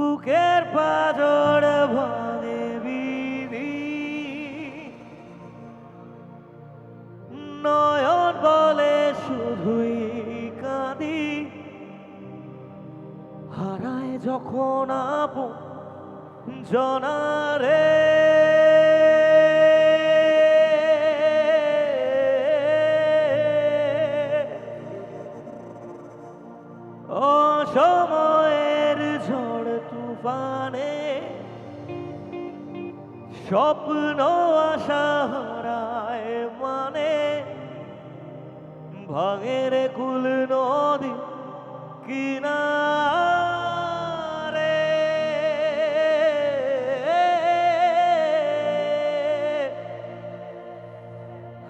বুকের পাজর ভাঙে বিধি নয়ন বলে শুধুই কাঁদি। হারায় যখন আপন জনারে। অসময়ের ঝড় তুফানে, স্বপ্ন আশা হারায় মানে ভাঙের কুল নদী কিনারে।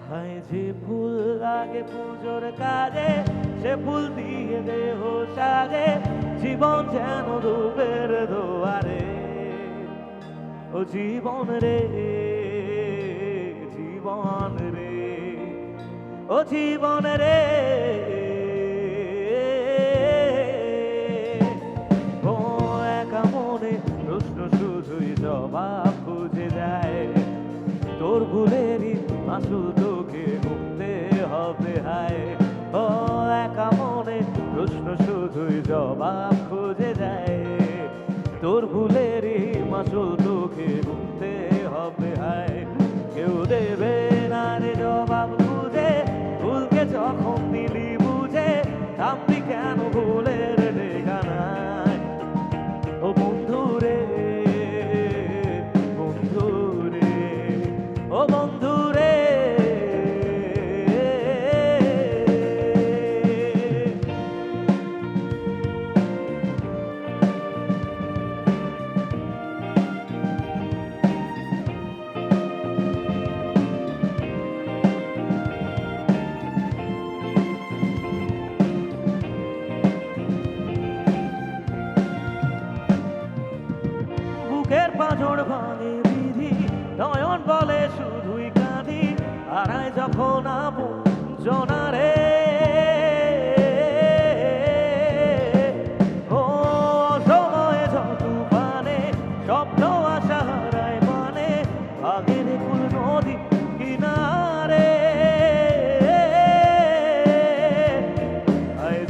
হায় যে ফুল লাগে পুজোর কাজে, সে ফুল দিয়ে দেহ সাজে জীবন যেন রূপের দোয়ারে, ও জীবন রে জীবন রে, ও জীবন রে। ও একা মনে প্রশ্ন শুধুই জবাব খুঁজে যায় তোর ভুলেরই আসল তোকে ঘুমতে হবে হায়। জবাব খুঁজে যায় তোর ভুলেরই মাসুল তোকে ঘুরতে হবে হায়। কেউ দেবে আপন জনারে। ও সময়ে মানে স্বপ্ন আশা হারায় মানে আগের কুল নদী কিনারে।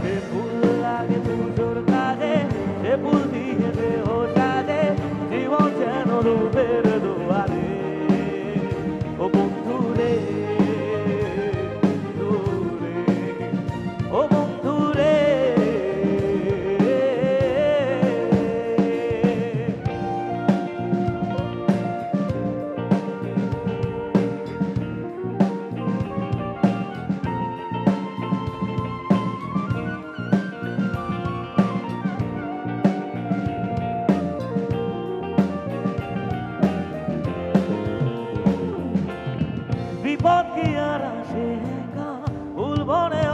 যে ফুল লাগে পুজোর কাজে, সে ফুল দিয়ে দেহ সাজে, জীবন যেন রূপের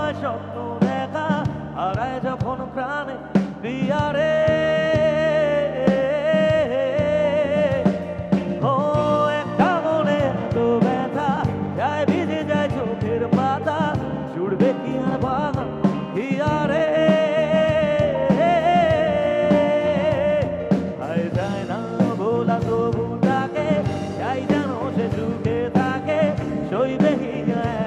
হয় স্বপ্ন দেখা হারায় যখন প্রাণে বিয়ারে তবু তাকে যাই যেন সে সুখে থাকে, সইবে একাই